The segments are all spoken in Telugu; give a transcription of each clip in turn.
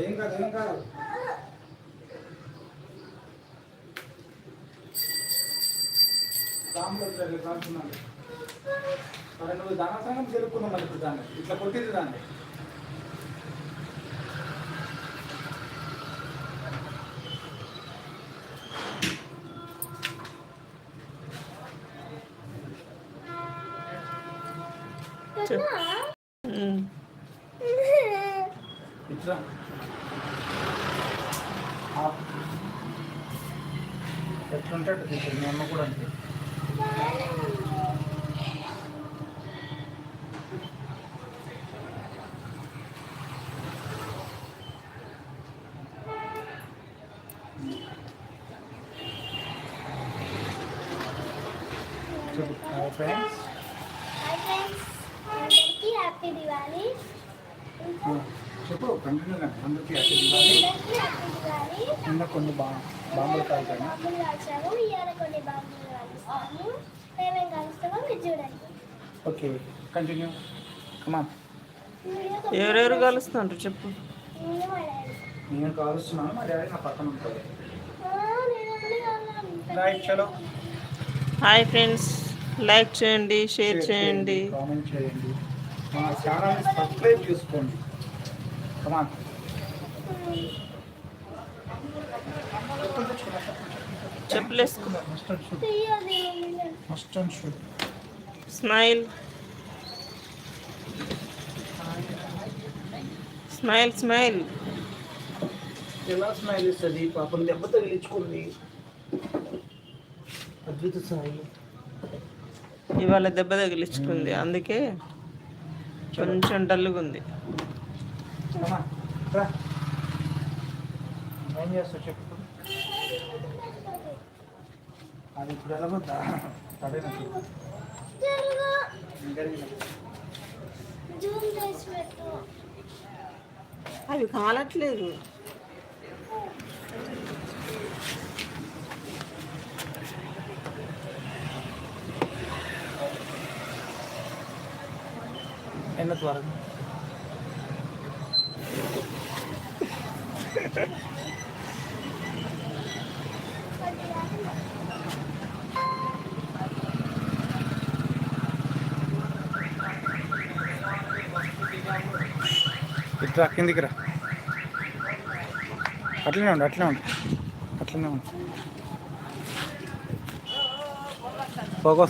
ఏం కాదు ఏం కాదు. దాంట్లో వచ్చారు కాల్చున్నాను నువ్వు ధనసంగం తెలుపుకున్నావు మరి ఇప్పుడు దాన్ని. ఇట్లా కొట్టింది దాన్ని ఉమ్. ఇట్లా ఎట్లుంటాడు టీచర్ మీ అమ్మ కూడా అంతే చెప్పు ఫ్రెండ్స్ హాయ్ ఫ్రెండ్స్ అందరికీ హ్యాపీ దివాళీ చెప్పు కంటిన్యూ అందరికీ హ్యాపీ దివాళీ కింద కొన్ని బా బాంబులు కాల్చాను. బాంబులు కాల్చాము. ఇవాళ కొన్ని బాంబులు కాలుస్తాము. మేమేం కాలుస్తామో మీరు చూడండి. ఓకే కంటిన్యూ కమాన్ ఎవరెవరు కలుస్తున్నారు చెప్పు. నేను కాలుస్తున్నాను మా డాడీ నా పక్కన ఉంటాడు. కావాలి. రైట్ చలో. హాయ్ ఫ్రెండ్స్ లైక్ చేయండి షేర్ చేయండి కామెంట్ చేయండి మా ఛానల్ని సబ్స్క్రైబ్ చేసుకోండి come on చెప్పలేసుకో mustard shoot తీయది. Mustard shoot smile smile smile ఎలా స్మైల్ ఇస్తుంది పాపం దెబ్బ తగిలించుకుంది అద్భుత సాయి ఇవాళ దెబ్బ తగిలించుకుంది. అందుకే కొంచెం డల్లుగా ఉంది. అది ఇప్పుడు ఎలా అవి కాలట్లేదు. ఎన్న త్వరగా ఇట్లా కిందికి రా అట్లనే ఉండు అట్లనే ఉండు. అట్లనే ఉండు. పొగ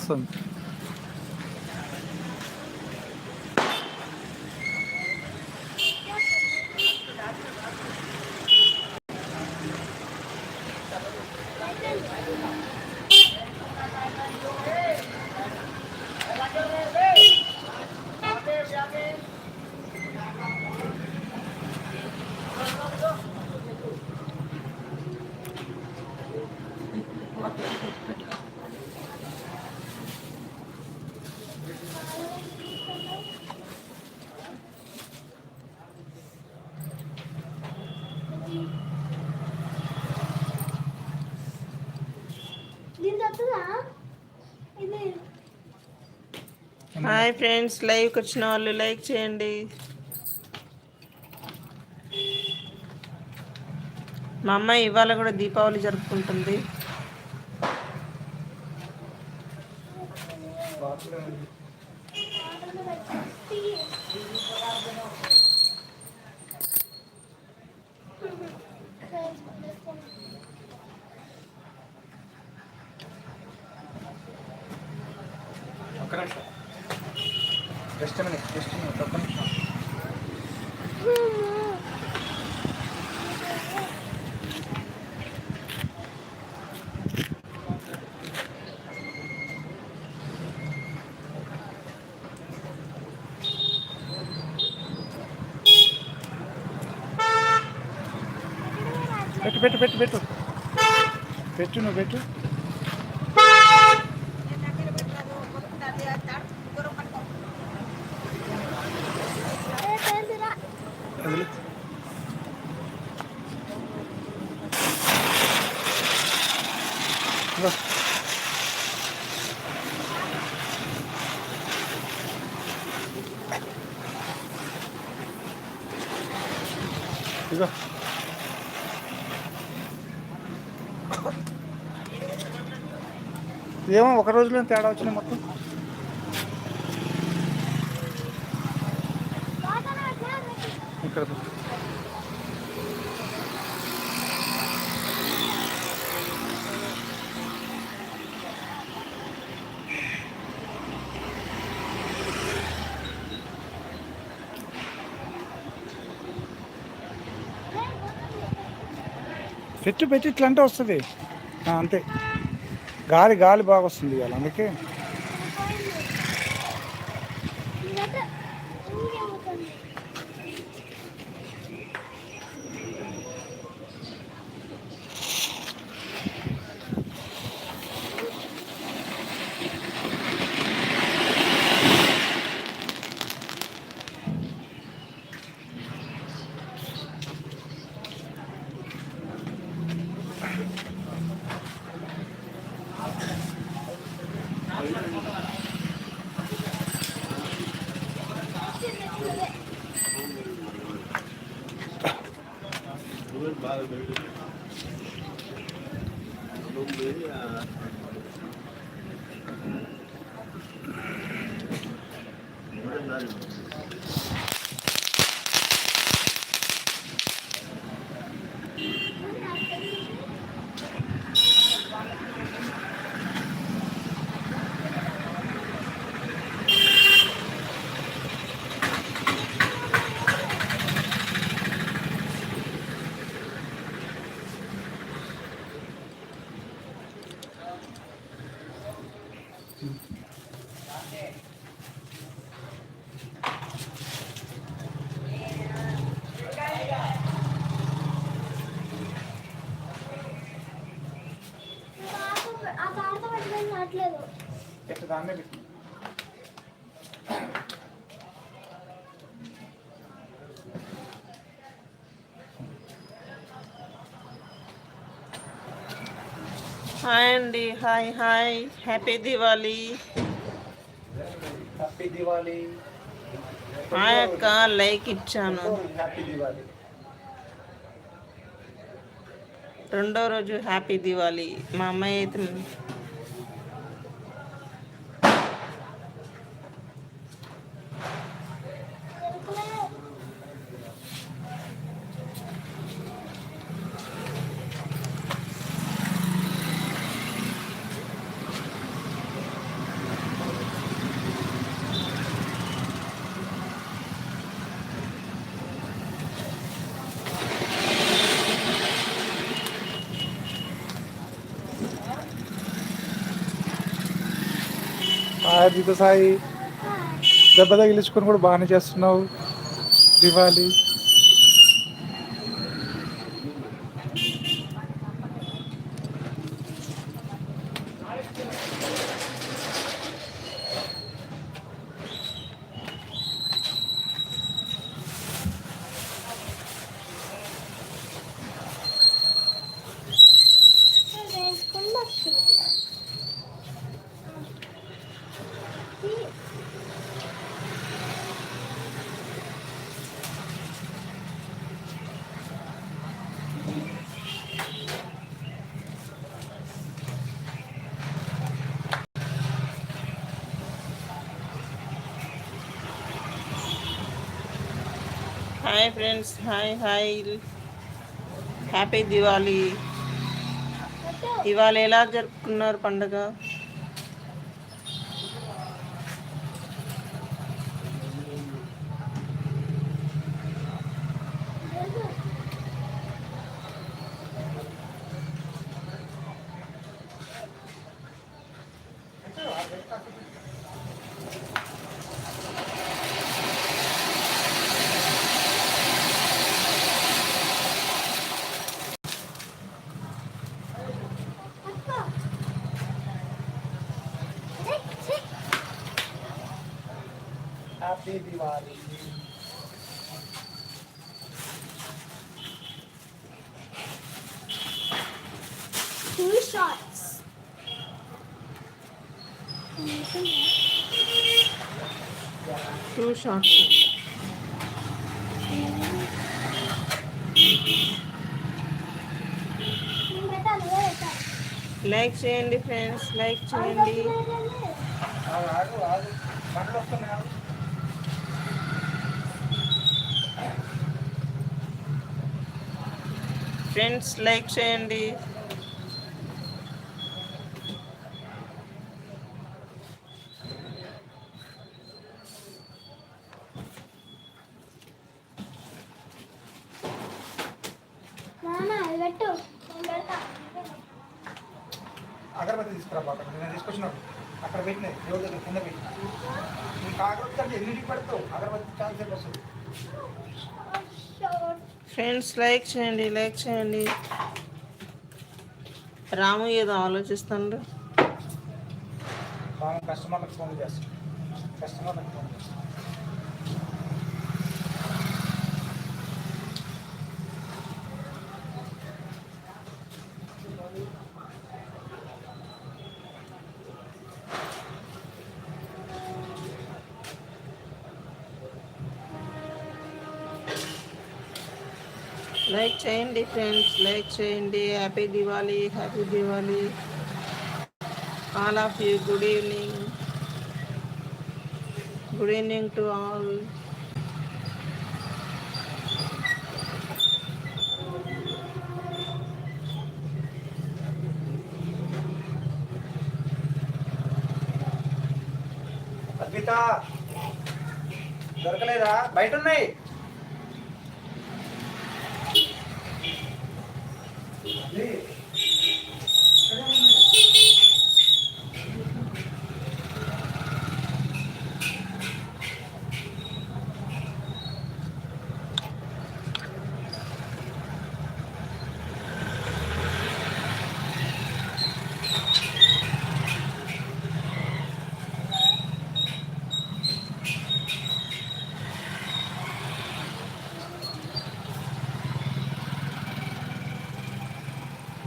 హాయ్ ఫ్రెండ్స్ లైవ్కి వచ్చిన వాళ్ళు లైక్ చేయండి. మా అమ్మాయి ఇవాళ కూడా దీపావళి జరుపుకుంటుంది వాటర్లో పెట్టి ఒక్క నిమిషం జస్ట్ మినిట్ జస్ట్ మినిట్ ఒక్క నిమిషం పెట్టు పెట్టు పెట్టు పెట్టు. పెట్టు నువ్వు పెట్టు. ఇదిగో. ఏమో ఒక రోజులో తేడా వచ్చినాయి మొత్తం ఇక్కడ పెట్టు. చెట్లు పెట్టి ఇట్లా అంటే వస్తుంది అంతే. గాలి గాలి బాగా వస్తుంది ఇవాళ అందుకే. Cũng. ఆ తాత పట్టుకొని రావట్లేదు ఇక్కడ దాన్నే పెట్టి హాయ్ అండి hi hi happy Diwali happy Diwali hi అక్క లైక్ ఇచ్చాను హ్యాపీ దివాళీ రెండో రోజు హ్యాపీ దివాళీ. మా అమ్మాయి అయితే దిత సాయి. దెబ్బ తగిలించుకొని కూడా బాగానే చేస్తున్నావు. Diwali. Hi friends hi hi happy Diwali ఇవాళ ఎలా జరుపుకున్నారు పండుగ? Happy Diwali Two shots. Two shots నేను పెట్టాలి నువ్వే పెట్టాలి లైక్ చేయండి ఫ్రెండ్స్ లైక్ చేయండి ఆగు, ఆగు ఆగు బండ్లు వస్తున్నాయి ఆగు. ఫ్రెండ్స్ లైక్ చేయండి నాన్న అది పెట్టు నేను పెడతా అగరబత్తి తీసుకురా బాబు నేను తీసుకొచ్చినాడు అక్కడ పెట్టినాయి దేవుడి దగ్గర కింద పెట్టి నీకు అగరబత్తి అంటే ఎన్నింటికి పెడతావు అగరబత్తి చాలా సేపు వస్తుంది లైక్ చేయండి లైక్ చేయండి. రాము ఏదో ఆలోచిస్తుండ్రు బాగా కస్టమర్లకు ఫోన్ చేస్తాం. కస్టమర్లకు ఫోన్ చేస్తాం. లైక్ చేయండి ఫ్రెండ్స్ లైక్ చేయండి happy Diwali happy Diwali all of you good evening good evening to all Advitha దొరకలేదా? బయట ఉన్నాయి అది, ఇక్కడే ఉంది.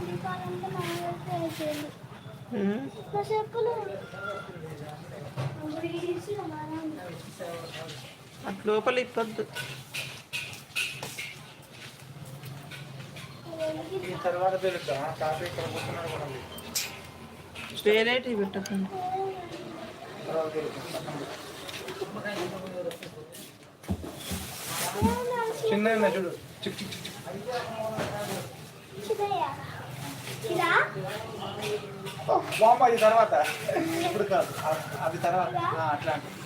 దీపాలంతా నా వైపు అయిపోయింది Hmm? నా చెప్పులు వీడిసి మా నాన్న అటు లోపల ఇప్పొద్దు ఈ తర్వాత తెలుద్దా కాఫీ ఇక్కడ కూర్చున్నాడు కూడా ఉంది. వేరేటి పెట్టకండి. చిన్న చూడు. చిక్ చిక్ చిక్ బామ్మ ఇది తర్వాత. ఇప్పుడు కాదు. అది తర్వాత. ఆహా,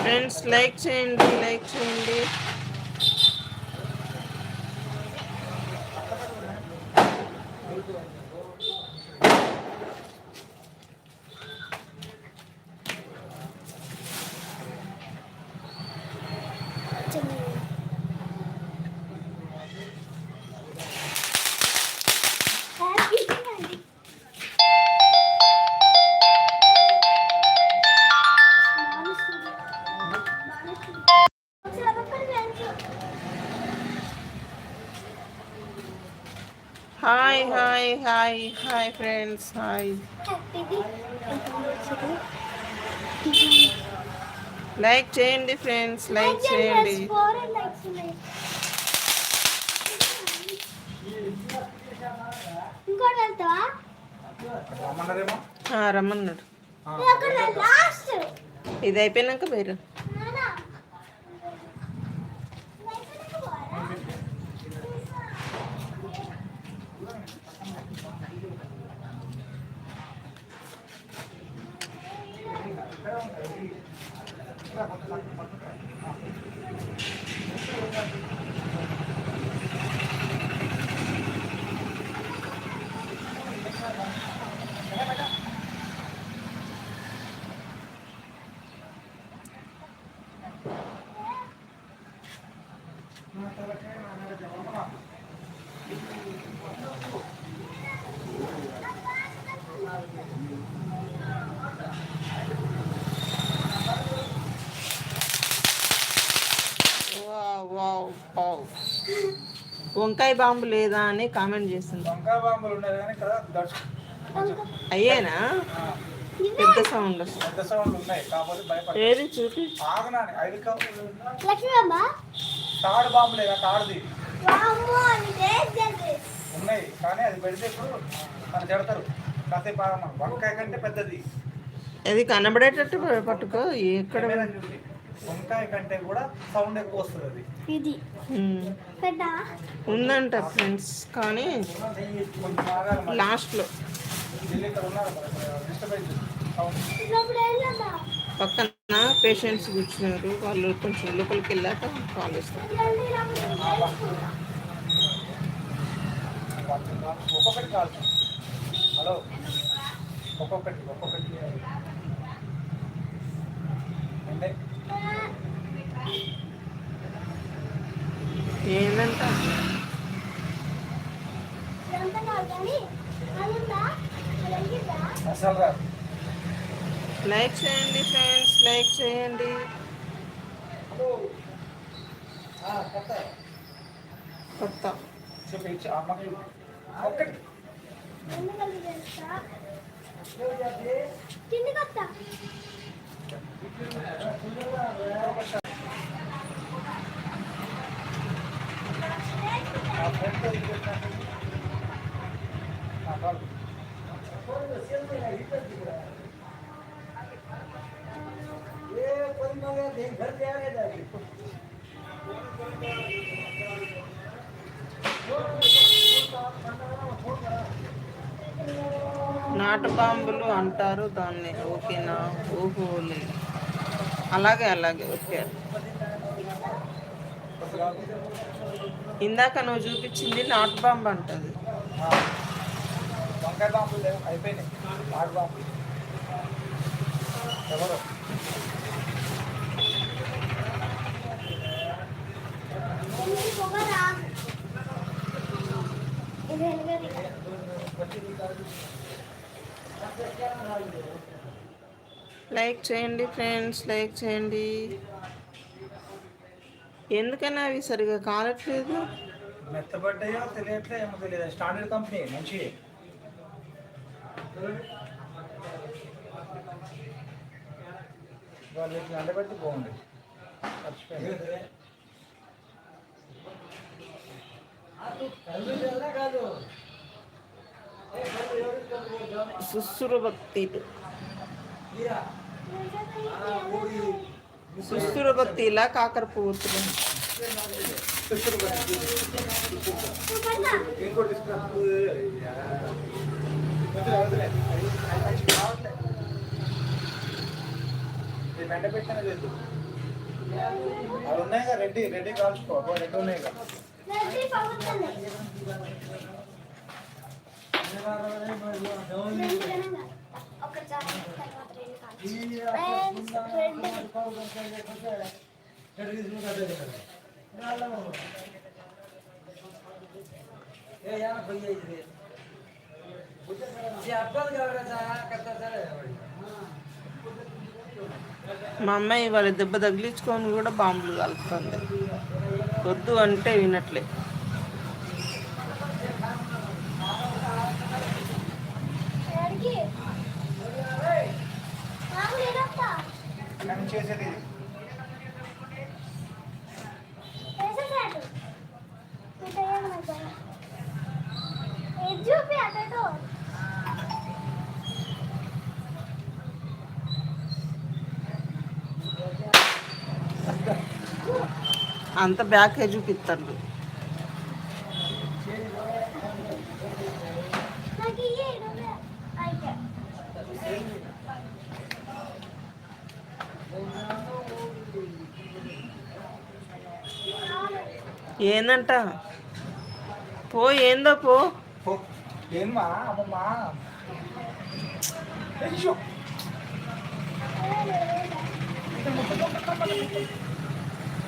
ఫ్రెండ్స్ లైక్ చేయండి లైక్ చేయండి. Hi hi friends hi like చేయండి ఫ్రెండ్స్ లైక్ చేయండి. రమ్మన్నాడు. ఇది అయిపోయినాక మీరు 哎，对，再我再再再。వంకాయ బాంబు లేదా అని కామెంట్ చేసింది. వంకాయ బాంబులు ఉన్నాయి కానీ ఇక్కడ అయ్యేనా? పెద్ద సౌండ్ వస్తుంది పెద్ద సౌండ్లు ఉన్నాయి కాకపోతే భయపడ ఏది చూపి? ఆగనాని ఐదు తాడు బాంబులే కదా తాడుది. ఉన్నాయి కానీ అది పెడితే ఇప్పుడు మన తిడతారు. కాసేపు ఆగమని. వంకాయ కంటే పెద్దది. అది కనబడేటట్టు పట్టుకో ఎక్కడ. వంకాయ కంటే కూడా సౌండ్ ఎక్కువ వస్తుంది ఇది. ఉందంట ఫ్రెండ్స్ కానీ. లాస్ట్లో. పక్కన పేషెంట్స్ కూర్చున్నారు. వాళ్ళు కొంచెం లోపలికి వెళ్ళాక కాల్ ఒక్కొక్కటి కాల్ హలో ఒక్కొక్కటి ఒక్కొక్కటి. అంటే ఏంటంట లైక్ చేయండి ఫ్రెండ్స్ లైక్ చేయండి. కొత్త. కొత్త. చెప్పి నాటు బాంబులు అంటారు దాన్ని. ఓకేనా? ఓహో అలాగే అలాగే ఓకే. ఇందాక నువ్వు చూపించింది నాట్ బాంబు అంటది. వంకాయ అయిపోయినాయి ఇది లైక్ చేయండి ఫ్రెండ్స్ లైక్ చేయండి. ఎందుకన్నా అవి సరిగా కాలట్లేదు? మెత్తబడ్డాయో తెలియట్లే ఏమో తెలియదు. స్టాండర్డ్ కంపెనీ మంచి. వాళ్ళకి ఎండబెట్టి బాగుంది సుస్సురు భక్తిలు సుస్సురు భక్తిలా కాకర పువ్వుతులు. ఇంకోటి అవి ఉన్నాయి కదా రెడ్డి రెడ్డి కాల్చుకో. రెడ్డి ఉన్నాయి కదా. రెడ్డి మా అమ్మాయి వాళ్ళ దెబ్బ తగిలించుకొని కూడా బాంబులు కలుపుతుంది. వద్దు అంటే వినట్లే. అంత బ్యాకే చూపిస్తాడు. ఏందంట? పో ఏందో పో. పో. ఏమ్మా అమ్మమ్మా. అయ్యో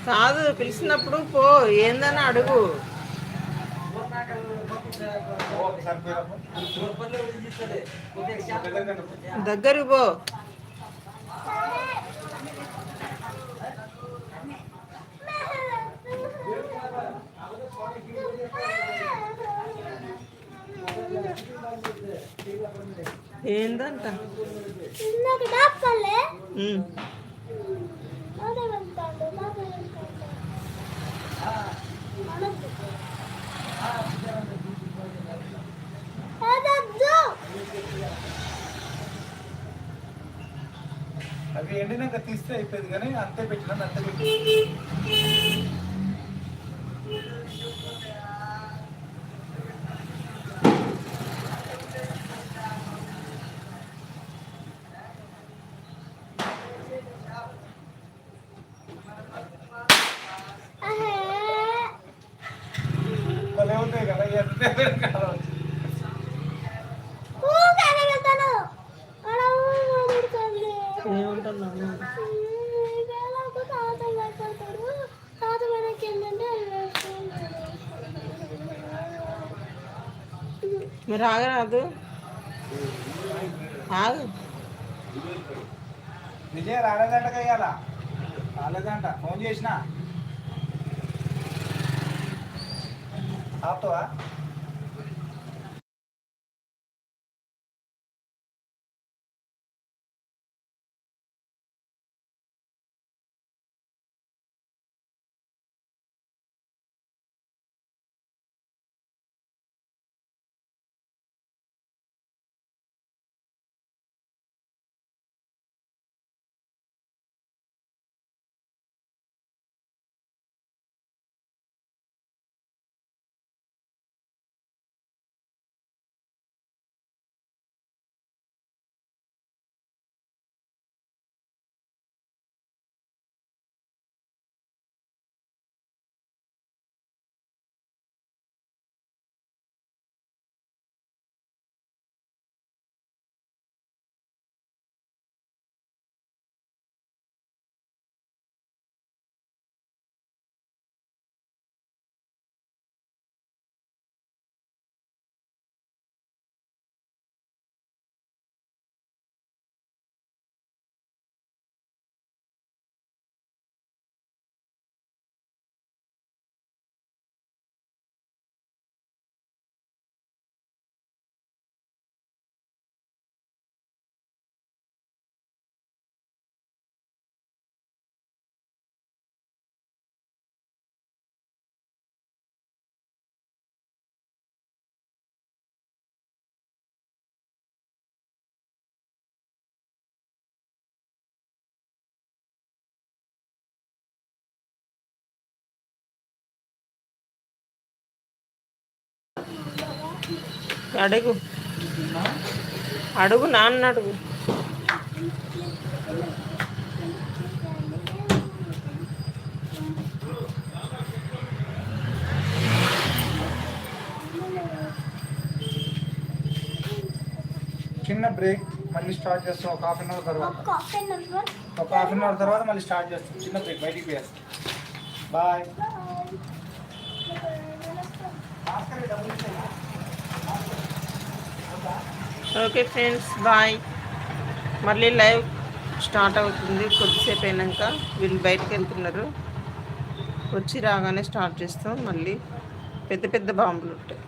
కాదు పిలిచినప్పుడు పో ఏందని అడుగు. దగ్గరికి పో. ఏందంట? నాకు అయిపోయింది కానీ అంతే పెట్టినా అంతే పెట్టి భలే ఉంటాయి కదా ఎంత కాదు. ఆగరాదు ఆగు విజయ రాలేదంట కయ్యాల రాలేదంట ఫోన్ చేసిన? ఆపుతావా? అడుగు. అడుగు నాన్న అడుగు. చిన్న బ్రేక్ మళ్ళీ స్టార్ట్ చేస్తాం ఒక హాఫ్ అన్ అవర్ తర్వాత. ఒక హాఫ్ అన్ అవర్ తర్వాత. మళ్ళీ స్టార్ట్ చేస్తాం. చిన్న బ్రేక్ బయటికి పోయేస్తాం. Bye okay friends bye. మళ్ళీ లైవ్ స్టార్ట్ అవుతుంది. కొద్దిసేపు అయినాక వీళ్ళు బయటకు వెళ్తున్నారు. వచ్చి రాగానే స్టార్ట్ చేస్తాం. మళ్ళీ పెద్ద పెద్ద బాంబులు ఉంటాయి.